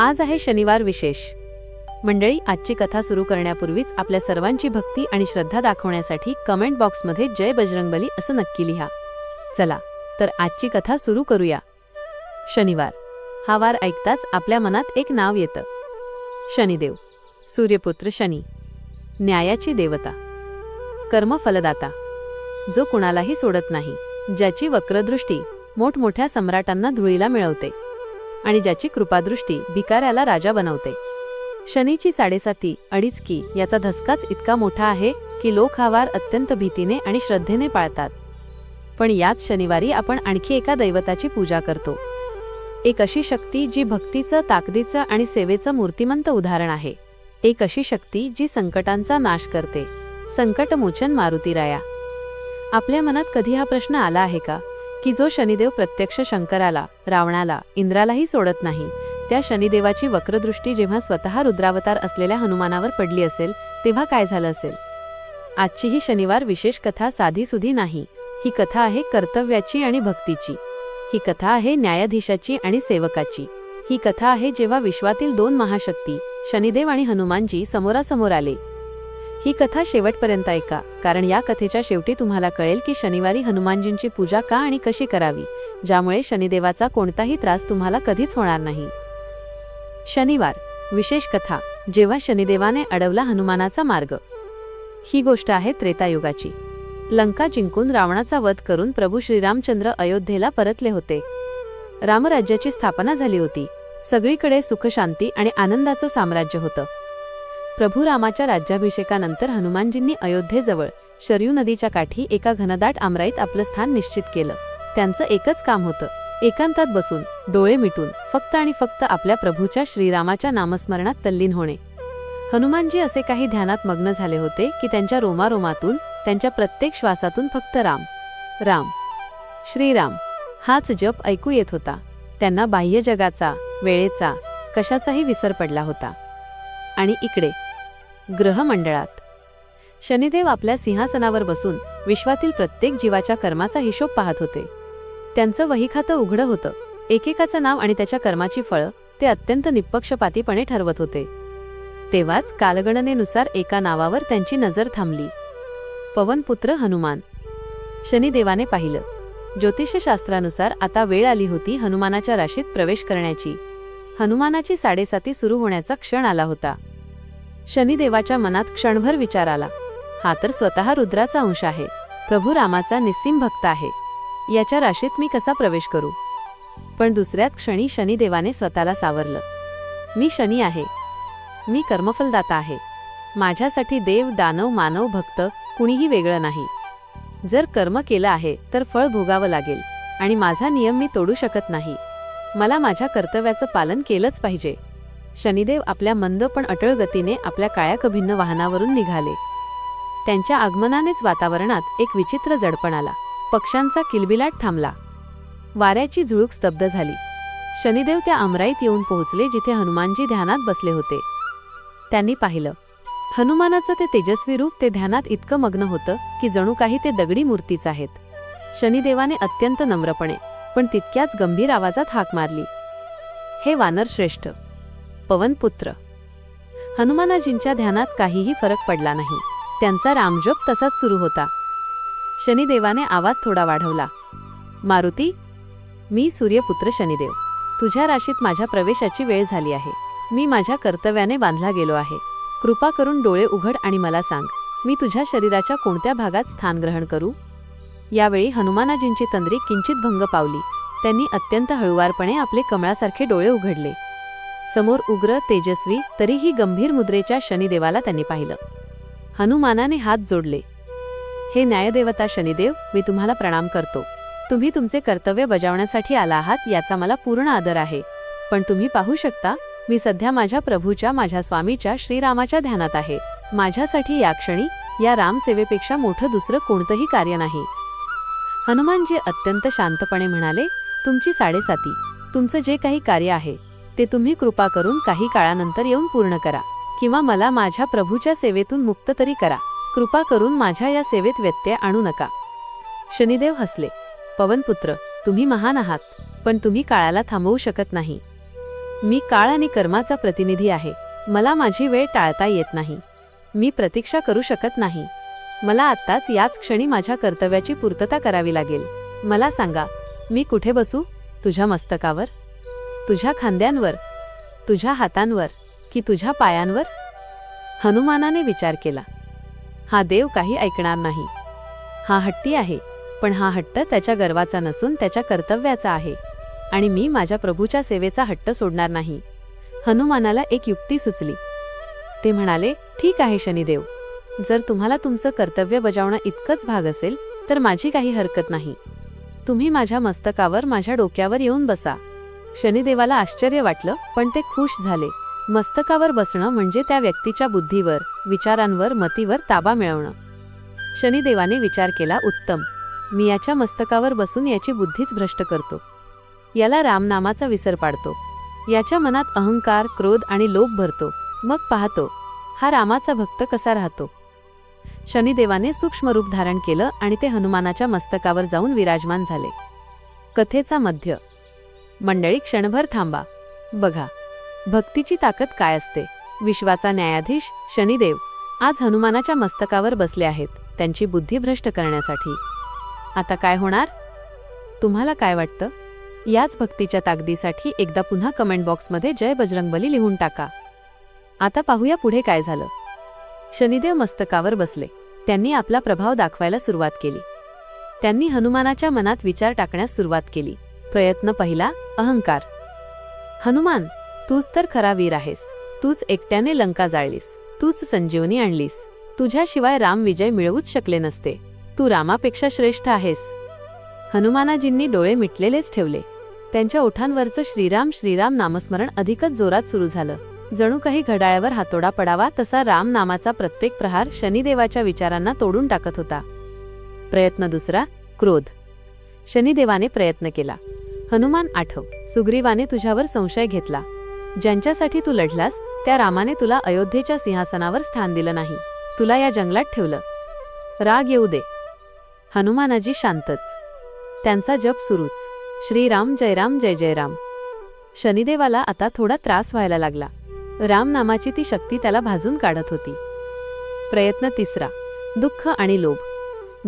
आज आहे शनिवार विशेष. मंडळी आजची कथा सुरू करण्यापूर्वीच आपल्या सर्वांची भक्ती आणि श्रद्धा दाखवण्यासाठी कमेंट बॉक्समध्ये जय बजरंगबली असं नक्की लिहा. चला तर आजची कथा सुरू करूया. शनिवार. हा वार ऐकताच आपल्या मनात एक नाव येतं. शनिदेव. सूर्यपुत्र शनी. न्यायाची देवता. कर्मफलदाता. जो कुणालाही सोडत नाही ज्याची वक्रदृष्टी मोठमोठ्या सम्राटांना धुळीला मिळवते. आणि ज्याची कृपादृष्टी भिकाऱ्याला राजा बनवते. शनीची साडेसाती अडीच की याचा धसकाच इतका मोठा आहे की लोक हा वार अत्यंत भीतीने आणि श्रद्धेने पाळतात. पण याच शनिवारी आपण आणखी एका दैवताची पूजा करतो. एक अशी शक्ती जी भक्तीचं ताकदीचं आणि सेवेचं मूर्तिमंत उदाहरण आहे. एक अशी शक्ती जी संकटांचा नाश करते. संकटमोचन मारुतीराया आपल्या मनात कधी हा प्रश्न आला आहे का? की जो शनिदेव प्रत्यक्ष शंकराला रावणाला इंद्रालाही सोडत नाही त्या शनिदेवाची वक्रदृष्टी जेव्हा स्वतः रुद्रावतार असलेल्या हनुमानावर पडली असेल तेव्हा काय झालं असेल? आजची ही शनिवार विशेष कथा साधीसुधी नाही. ही कथा आहे कर्तव्याची आणि भक्तीची. ही कथा आहे न्यायाधीशाची आणि सेवकाची. ही कथा आहे जेव्हा विश्वातील दोन महाशक्ती शनिदेव आणि हनुमानजी समोरासमोर आले. ही कथा शेवटपर्यंत ऐका कारण या कथेच्या शेवटी तुम्हाला कळेल की शनिवारी हनुमानजींची पूजा का आणि कशी करावी ज्यामुळे शनिदेवाचा कोणताही त्रास तुम्हाला कधीच होणार नाही. शनिवार विशेष कथा जेव्हा शनिदेवाने अडवला हनुमानाचा मार्ग. ही गोष्ट आहे त्रेतायुगाची. लंका जिंकून रावणाचा वध करून प्रभू श्रीरामचंद्र अयोध्येला परतले होते. रामराज्याची स्थापना झाली होती. सगळीकडे सुखशांती आणि आनंदाचं साम्राज्य होतं. प्रभू रामाच्या राज्याभिषेकानंतर हनुमानजींनी अयोध्येजवळ शरयू नदीच्या काठी एका घनदाट आमराईत आपलं स्थान निश्चित केलं. त्यांचं एकच काम होतं एकांतात बसून डोळे मिटून फक्त आणि फक्त आपल्या प्रभूच्या श्रीरामाच्या नामस्मरणात तल्लीन होणे. हनुमानजी असे काही ध्यानात मग्न झाले होते की त्यांच्या रोमारोमातून त्यांच्या प्रत्येक श्वासातून फक्त राम राम श्रीराम हाच जप ऐकू येत होता. त्यांना बाह्य जगाचा वेळेचा कशाचाही विसर पडला होता. आणि इकडे ग्रहमंडळात शनिदेव आपल्या सिंहासनावर बसून विश्वातील प्रत्येक जीवाच्या कर्माचा हिशोब पाहत होते. त्यांचं वहीखातं उघडं होतं. एकेकाचं नाव आणि त्याच्या कर्माची फळं ते अत्यंत निपक्षपातीपणे ठरवत होते. तेव्हाच कालगणनेनुसार एका नावावर त्यांची नजर थांबली. पवनपुत्र हनुमान. शनिदेवाने पाहिलं. ज्योतिषशास्त्रानुसार आता वेळ आली होती हनुमानाच्या राशीत प्रवेश करण्याची. हनुमानाची साडेसाती सुरू होण्याचा क्षण आला होता. शनिदेवाच्या मनात क्षणभर विचार आला. हा तर स्वतः रुद्राचा अंश आहे. प्रभू रामाचा निस्सीम भक्त आहे. याच्या राशीत मी कसा प्रवेश करू? पण दुसऱ्याच क्षणी शनिदेवाने स्वतःला सावरलं. मी शनी आहे. मी कर्मफलदाता आहे. माझ्यासाठी देव दानव मानव भक्त कुणीही वेगळं नाही. जर कर्म केलं आहे तर फळ भोगावं लागेल आणि माझा नियम मी तोडू शकत नाही. मला माझ्या कर्तव्याचं पालन केलंच पाहिजे. शनिदेव आपल्या मंद पण अटळ गतीने आपल्या काळ्या कभिन्न वाहनावरून निघाले. त्यांच्या आगमनानेच वातावरणात एक विचित्र जडपण आला. पक्ष्यांचा किलबिलाट थांबला. वाऱ्याची झुळूक स्तब्ध झाली. शनिदेव त्या अमराईत येऊन पोहोचले जिथे हनुमानजी ध्यानात बसले होते. त्यांनी पाहिलं. हनुमानाचं ते तेजस्वी रूप ते ध्यानात इतकं मग्न होतं की जणू काही ते दगडी मूर्तीच आहेत. शनिदेवाने अत्यंत नम्रपणे पण तितक्याच गंभीर आवाजात हाक मारली. हे वानर श्रेष्ठ पवनपुत्र. हनुमानाजींच्या ध्यानात काहीही फरक पडला नाही. त्यांचा रामजप तसाच सुरू होता. शनिदेवाने आवाज थोडा वाढवला. मारुती मी सूर्यपुत्र शनिदेव. तुझ्या राशीत माझ्या प्रवेशाची वेळ झाली आहे. मी माझ्या कर्तव्याने बांधला गेलो आहे. कृपा करून डोळे उघड आणि मला सांग मी तुझ्या शरीराच्या कोणत्या भागात स्थान ग्रहण करू? यावेळी हनुमानाजींची तंद्री किंचित भंग पावली. त्यांनी अत्यंत हळुवारपणे आपले कमळासारखे डोळे उघडले. समोर उग्र तेजस्वी तरीही गंभीर मुद्रेच्या शनिदेवाला त्यांनी पाहिलं. हनुमानाने हात जोडले. हे न्यायदेवता शनिदेव मी तुम्हाला प्रणाम करतो. तुम्ही तुमचे कर्तव्य बजावण्यासाठी आला आहात याचा मला पूर्ण आदर आहे. पण तुम्ही पाहू शकता मी सध्या माझ्या प्रभूच्या माझ्या स्वामीच्या श्रीरामाच्या ध्यानात आहे. माझ्यासाठी या क्षणी या रामसेवेपेक्षा मोठं दुसरं कोणतंही कार्य नाही. हनुमानजी अत्यंत शांतपणे म्हणाले तुमची साडेसाती. तुमचं जे काही कार्य आहे ते तुम्ही कृपा करून काही काळानंतर येऊन पूर्ण करा. किंवा मला माझ्या प्रभूच्या सेवेतून मुक्त तरी करा. कृपा करून माझ्या या सेवेत व्यत्यय आणू नका. शनिदेव हसले. पवनपुत्र तुम्ही महान आहात पण तुम्ही काळाला थांबवू शकत नाही. मी काळ आणि कर्माचा प्रतिनिधी आहे. मला माझी वेळ टाळता येत नाही. मी प्रतीक्षा करू शकत नाही. मला आत्ताच याच क्षणी माझ्या कर्तव्याची पूर्तता करावी लागेल. मला सांगा मी कुठे बसू? तुझ्या मस्तकावर? तुझ्या खांद्यांवर तुझ्या हातांवर की तुझ्या पायांवर? हनुमानाने विचार केला. हा देव काही ऐकणार नाही. हा हट्टी आहे पण हा हट्ट त्याच्या गर्वाचा नसून त्याच्या कर्तव्याचा आहे आणि मी माझ्या प्रभूच्या सेवेचा हट्ट सोडणार नाही. हनुमानाला एक युक्ती सुचली. ते म्हणाले ठीक आहे शनिदेव. जर तुम्हाला तुमचं कर्तव्य बजावणं इतकंच भाग असेल तर माझी काही हरकत नाही. तुम्ही माझ्या मस्तकावर माझ्या डोक्यावर येऊन बसा. शनिदेवाला आश्चर्य वाटलं पण ते खुश झाले. मस्तकावर बसणं म्हणजे त्या व्यक्तीच्या बुद्धीवर विचारांवर मतीवर ताबा मिळवणं. शनिदेवाने विचार केला उत्तम. मी याच्या मस्तकावर बसून याची बुद्धीच भ्रष्ट करतो. याला रामनामाचा विसर पाडतो. याच्या मनात अहंकार क्रोध आणि लोभ भरतो. मग पाहतो हा रामाचा भक्त कसा राहतो? शनिदेवाने सूक्ष्म रूप धारण केलं आणि ते हनुमानाच्या मस्तकावर जाऊन विराजमान झाले. कथेचा मध्य मंडळी क्षणभर थांबा. बघा भक्तीची ताकद काय असते? विश्वाचा न्यायाधीश शनिदेव आज हनुमानाच्या मस्तकावर बसले आहेत त्यांची बुद्धी भ्रष्ट करण्यासाठी. आता काय होणार? तुम्हाला काय वाटतं? याच भक्तीच्या ताकदीसाठी एकदा पुन्हा कमेंट बॉक्समध्ये जय बजरंगबली लिहून टाका. आता पाहूया पुढे काय झालं. शनिदेव मस्तकावर बसले. त्यांनी आपला प्रभाव दाखवायला सुरुवात केली. त्यांनी हनुमानाच्या मनात विचार टाकण्यास सुरुवात केली. प्रयत्न पहिला अहंकार. हनुमान तूच तर खरा वीर आहेस. तूच एकट्याने लंका जाळलीस. तूच संजीवनी आणलीस. तुझ्याशिवाय राम विजय मिळवूच शकले नसते. तू रामापेक्षा श्रेष्ठ आहेस. हनुमानाजींनी डोळे मिटलेलेच ठेवले. त्यांच्या ओठांवरचं श्रीराम श्रीराम नामस्मरण अधिकच जोरात सुरू झालं. जणू काही घड्याळावर हातोडा पडावा तसा राम नामाचा प्रत्येक प्रहार शनिदेवाच्या विचारांना तोडून टाकत होता. प्रयत्न दुसरा क्रोध. शनिदेवाने प्रयत्न केला. हनुमान आठव सुग्रीवाने तुझ्यावर संशय घेतला. ज्यांच्यासाठी तू लढलास त्या रामाने तुला अयोध्येच्या सिंहासनावर स्थान दिलं नाही. तुला या जंगलात ठेवलं. राग येऊ दे. हनुमानाजी शांतच. त्यांचा जप सुरूच. श्रीराम जयराम जय जयराम. शनिदेवाला आता थोडा त्रास व्हायला लागला. राम नामाची ती शक्ती त्याला भाजून काढत होती. प्रयत्न तिसरा. दुःख आणि लोभ.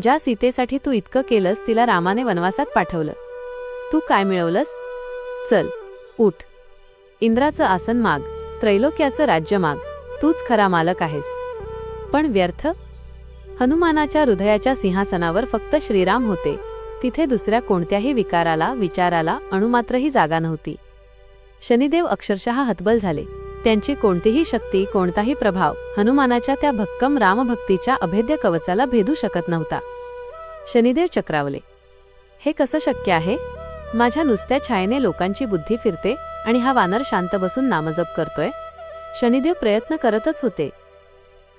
ज्या सीतेसाठी तू इतकं केलंस तिला रामाने वनवासात पाठवलं. तू काय मिळवलंस? चल उठ. इंद्राचं आसन माग त्रैलोक्याचं राज्य माग. तूच खरा मालक आहेस. पण व्यर्थ? हनुमानाच्या हृदयाच्या सिंहासनावर फक्त श्रीराम होते. तिथे दुसऱ्या कोणत्याही विकाराला विचाराला अणुमात्रही जागा नव्हती. शनिदेव अक्षरशः हतबल झाले. त्यांची कोणतीही शक्ती कोणताही प्रभाव हनुमानाच्या त्या भक्कम रामभक्तीच्या अभेद्य कवचाला भेदू शकत नव्हता. शनिदेव चक्रावले हे कसं शक्य आहे? माझ्या नुसत्या छायेने लोकांची बुद्धी फिरते आणि हा वानर शांत बसून नामजप करतोय? शनिदेव प्रयत्न करतच होते.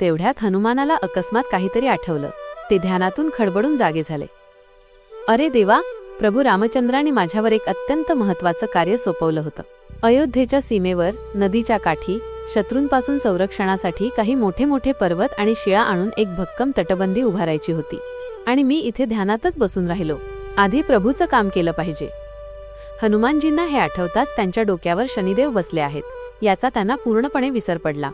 तेवढ्यात हनुमानाला अकस्मात काहीतरी आठवलं. ते ध्यानातून खडबडून जागे झाले. अरे देवा प्रभू रामचंद्राने माझ्यावर एक अत्यंत महत्वाचं कार्य सोपवलं होतं. अयोध्येच्या सीमेवर नदीच्या काठी शत्रूंपासून संरक्षणासाठी काही मोठे मोठे पर्वत आणि शिळा आणून एक भक्कम तटबंदी उभारायची होती. आणि मी इथे ध्यानातच बसून राहिलो. आधी प्रभूचं काम केलं पाहिजे. हनुमानजींना हे आठवताच त्यांच्या डोक्यावर शनिदेव बसले आहेत. याचा त्यांना पूर्णपणे विसर पडला.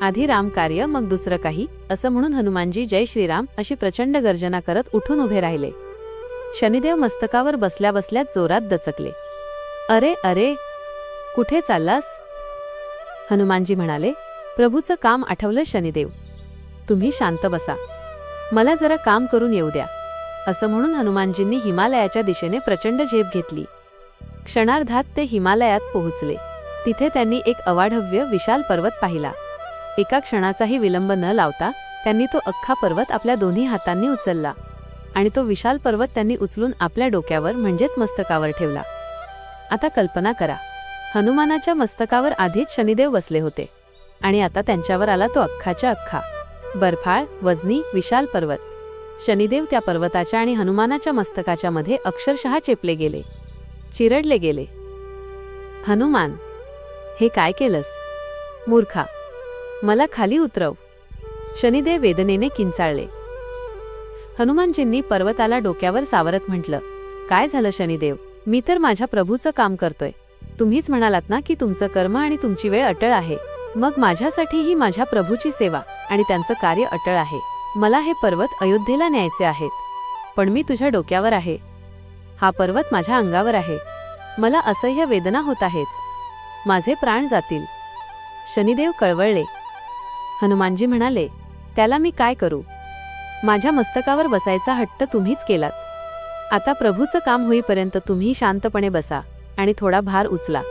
आधी राम कार्य मग दुसरं काही असं म्हणून हनुमानजी जय श्रीराम अशी प्रचंड गर्जना करत उठून उभे राहिले. शनिदेव मस्तकावर बसल्या बसल्याच जोरात दचकले. अरे अरे कुठे चाललास? हनुमानजी म्हणाले प्रभूचं काम आठवलं शनिदेव. तुम्ही शांत बसा. मला जरा काम करून येऊ द्या. असं म्हणून हनुमानजींनी हिमालयाच्या दिशेने प्रचंड झेप घेतली. क्षणार्धात ते हिमालयात पोहोचले. तिथे त्यांनी एक अवाढव्य विशाल पर्वत पाहिला. एका क्षणाचाही विलंब न लावता त्यांनी तो अख्खा पर्वत आपल्या दोन्ही हातांनी उचलला आणि तो विशाल पर्वत त्यांनी उचलून आपल्या डोक्यावर म्हणजेच मस्तकावर ठेवला. आता कल्पना करा. हनुमानाच्या मस्तकावर आधीच शनिदेव बसले होते. आणि आता त्यांच्यावर आला तो अख्खाच्या अख्खा. बर्फाळ वजनी विशाल पर्वत. शनिदेव त्या पर्वताच्या आणि हनुमानाच्या मस्तकाच्या मध्ये अक्षरशः चेपले गेले. चिरडले गेले. हनुमान हे काय केलंस? मूर्खा मला खाली उतरव. शनिदेव वेदनेने किंचाळले. हनुमानजींनी पर्वताला डोक्यावर सावरत म्हटलं काय झालं शनिदेव? मी तर माझ्या प्रभूचं काम करतोय. तुम्हीच म्हणालात ना की तुमचं कर्म आणि तुमची वेळ अटळ आहे. मग माझ्यासाठी ही माझ्या प्रभूची सेवा आणि त्यांचं कार्य अटळ आहे. मला हे पर्वत अयोध्येला न्यायचे आहेत. पण मी तुझ्या डोक्यावर आहे. हा पर्वत माझ्या अंगावर आहे. मला असह्य वेदना होत आहेत. माझे प्राण जातील. शनिदेव कळवळले. हनुमानजी म्हणाले त्याला मी काय करू? माझ्या मस्तकावर बसायचा हट्ट तुम्हीच केलात. आता प्रभूचं काम होईपर्यंत तुम्ही शांतपणे बसा. आणि थोडा भार उचला.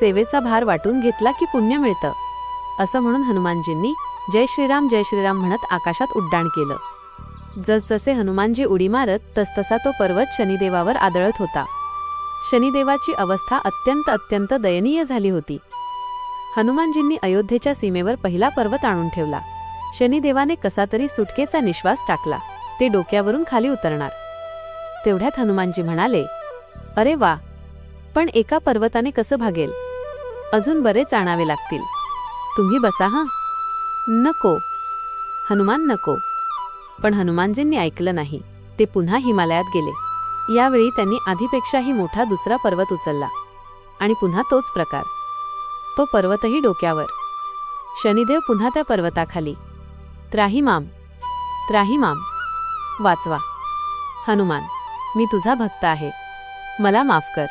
सेवेचा भार वाटून घेतला की पुण्य मिळतं. असं म्हणून हनुमानजींनी जय श्रीराम जय श्रीराम म्हणत आकाशात उड्डाण केलं. जसजसे हनुमानजी उडी मारत तसतसा तो पर्वत शनिदेवावर आदळत होता. शनिदेवाची अवस्था अत्यंत अत्यंत दयनीय झाली होती. हनुमानजींनी अयोध्येच्या सीमेवर पहिला पर्वत आणून ठेवला. शनिदेवाने कसा तरी सुटकेचा निश्वास टाकला. ते डोक्यावरून खाली उतरणार. तेवढ्यात हनुमानजी म्हणाले अरे वा! पण एका पर्वताने कसं भागेल? अजून बरेच आणावे लागतील. तुम्ही बसा हां. नको. हनुमान नको. पण हनुमानजींनी ऐकलं नाही. ते पुन्हा हिमालयात गेले. यावेळी त्यांनी आधीपेक्षाही मोठा दुसरा पर्वत उचलला. आणि पुन्हा तोच प्रकार. तो पर्वतही डोक्यावर. शनिदेव पुन्हा त्या पर्वताखाली. त्राहिमाम. त्राहिमाम. वाचवा. हनुमान मी तुझा भक्त आहे. मला माफ कर.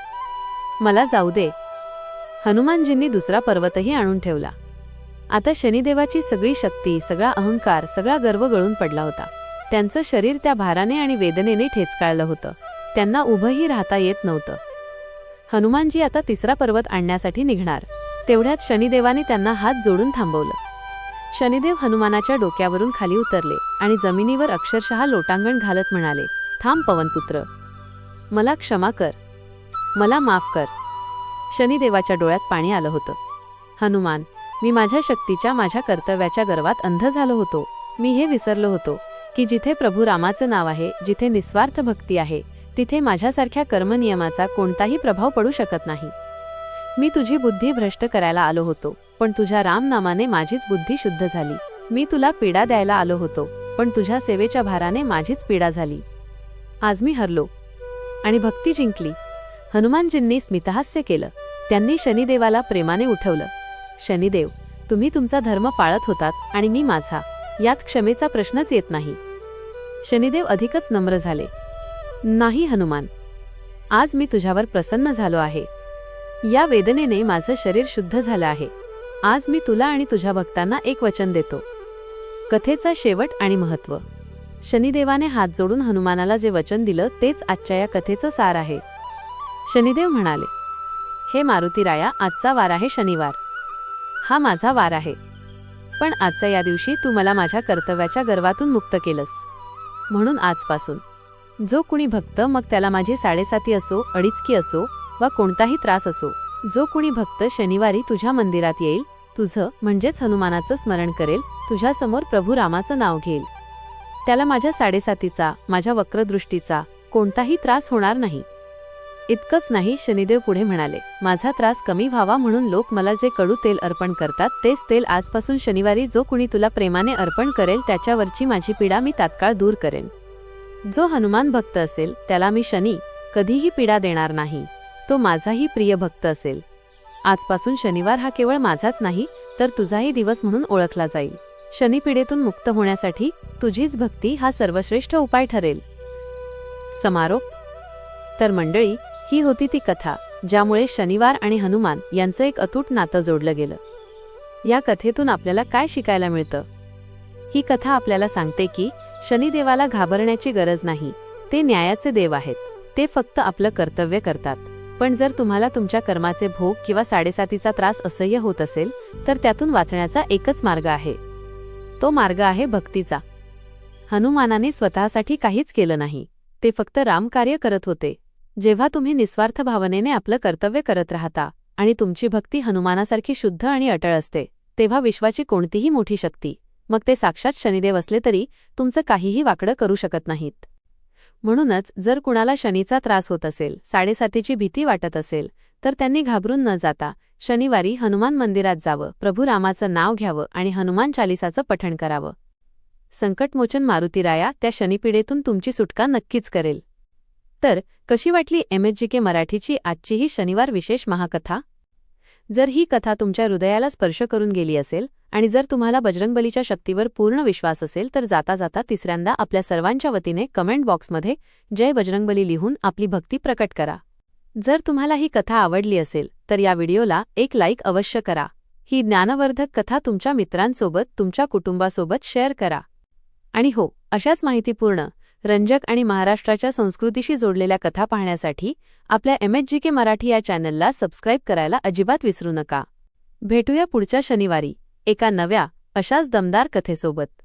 मला जाऊ दे. हनुमानजींनी दुसरा पर्वतही आणून ठेवला. आता शनिदेवाची सगळी शक्ती सगळा अहंकार सगळा गर्व गळून पडला होता. त्यांचं शरीर त्या भाराने आणि वेदनेने ठेचकाळलं होतं. त्यांना उभंही राहता येत नव्हतं. हनुमानजी आता तिसरा पर्वत आणण्यासाठी निघणार. तेवढ्यात शनिदेवाने त्यांना हात जोडून थांबवलं. शनिदेव हनुमानाच्या डोक्यावरून खाली उतरले आणि जमिनीवर अक्षरशः लोटांगण घालत म्हणाले थांब पवनपुत्र. मला क्षमा कर. मला माफ कर. शनिदेवाच्या डोळ्यात पाणी आलं होतं. हनुमान मी माझ्या शक्तीच्या माझ्या कर्तव्याच्या गर्वात अंध झालो होतो. मी हे विसरलो होतो की जिथे प्रभू रामाचं नाव आहे जिथे निस्वार्थ भक्ती आहे तिथे माझ्यासारख्या कर्मनियमाचा कोणताही प्रभाव पडू शकत नाही. मी तुझी बुद्धी भ्रष्ट करायला आलो होतो पण तुझ्या रामनामाने माझीच बुद्धी शुद्ध झाली. मी तुला पीडा द्यायला आलो होतो पण तुझ्या सेवेच्या भाराने माझीच पीडा झाली. आज मी हरलो आणि भक्ती जिंकली. हनुमानजींनी स्मितहास्य केलं. त्यांनी शनिदेवाला प्रेमाने उठवलं. शनिदेव तुम्ही तुमचा धर्म पाळत होतात आणि मी माझा. यात क्षमेचा प्रश्नच येत नाही. शनिदेव अधिकच नम्र झाले. नाही हनुमान. आज मी तुझ्यावर प्रसन्न झालो आहे. या वेदनेने माझं शरीर शुद्ध झालं आहे. आज मी तुला आणि तुझ्या भक्तांना एक वचन देतो. कथेचा शेवट आणि महत्त्व शनिदेवाने हात जोडून हनुमानाला जे वचन दिलं तेच आजच्या या कथेचं सार आहे. शनिदेव म्हणाले हे मारुतीराया आजचा वार आहे शनिवार. हा माझा वार आहे. पण आजच्या या दिवशी तू मला माझ्या कर्तव्याच्या गर्वातून मुक्त केलंस. म्हणून आजपासून जो कुणी भक्त मग त्याला माझी साडेसाती असो अडीचकी असो वा कोणताही त्रास असो जो कुणी भक्त शनिवारी तुझ्या मंदिरात येईल तुझं म्हणजेच हनुमानाचं स्मरण करेल तुझ्यासमोर प्रभू रामाचं नाव घेईल. त्याला माझ्या साडेसातीचा माझ्या वक्रदृष्टीचा कोणताही त्रास होणार नाही. इतकंच नाही शनिदेव पुढे म्हणाले माझा त्रास कमी व्हावा म्हणून लोक मला जे कडू तेल अर्पण करतात तेच तेल आजपासून शनिवारी जो कुणी तुला प्रेमाने अर्पण करेल त्याच्यावरची माझी पीडा मी तात्काळ दूर करेन. जो हनुमान भक्त असेल त्याला मी शनी कधीही पीडा देणार नाही. तो माझाही प्रिय भक्त असेल. आजपासून शनिवार हा केवळ माझाच नाही तर तुझाही दिवस म्हणून ओळखला जाईल. शनिपीडेतून मुक्त होण्यासाठी तुझीच भक्ती हा सर्वश्रेष्ठ उपाय ठरेल. समारोप. तर मंडळी ही होती ती कथा ज्यामुळे शनिवार आणि हनुमान यांचं एक अतूट नातं जोडलं गेलं. या कथेतून आपल्याला काय शिकायला मिळतं? ही कथा आपल्याला सांगते की शनिदेवाला घाबरण्याची गरज नाही ते न्यायाचे देव आहेत ते फक्त आपलं कर्तव्य करतात. पण जर तुम्हाला तुमच्या कर्माचे भोग किंवा साडेसातीचा त्रास असह्य होत असेल तर त्यातून वाचण्याचा एकच मार्ग आहे. तो मार्ग आहे भक्तीचा. हनुमानाने स्वतःसाठी काहीच केलं नाही ते फक्त रामकार्य करत होते. जेव्हा तुम्ही निस्वार्थ भावनेने आपलं कर्तव्य करत राहता आणि तुमची भक्ती हनुमानासारखी शुद्ध आणि अटळ असते तेव्हा विश्वाची कोणतीही मोठी शक्ती मग ते साक्षात शनिदेव असले तरी तुमचं काहीही वाकडं करू शकत नाहीत. म्हणूनच जर कुणाला शनीचा त्रास होत असेल साडेसातीची भीती वाटत असेल तर त्यांनी घाबरून न जाता शनिवारी हनुमान मंदिरात जावं प्रभू रामाचं नाव घ्यावं आणि हनुमान चालिसाचं पठण करावं. संकटमोचन मारुतीराया त्या शनिपीडेतून तुमची सुटका नक्कीच करेल. तर कशी वाटली एम एच जी के मराठीची आजची ही शनिवार विशेष महाकथा? जर ही कथा तुमच्या हृदयाला स्पर्श करून गेली असेल आणि जर तुम्हाला बजरंगबलीच्या शक्तीवर पूर्ण विश्वास असेल तर जाता जाता तिसऱ्यांदा आपल्या सर्वांच्या वतीने कमेंट बॉक्समध्ये जय बजरंगबली लिहून आपली भक्ती प्रकट करा. जर तुम्हाला ही कथा आवडली असेल तर या व्हिडिओला एक लाईक अवश्य करा. ही ज्ञानवर्धक कथा तुमच्या मित्रांसोबत तुमच्या कुटुंबासोबत शेअर करा. आणि हो अशाच माहितीपूर्ण रंजक आणि महाराष्ट्राच्या संस्कृतीशी जोडलेल्या कथा पाहण्यासाठी आपल्या M H G K Marathi या चॅनलला सबस्क्राईब करायला अजिबात विसरू नका. भेटूया पुढच्या शनिवारी एका नव्या अशाच दमदार कथेसोबत.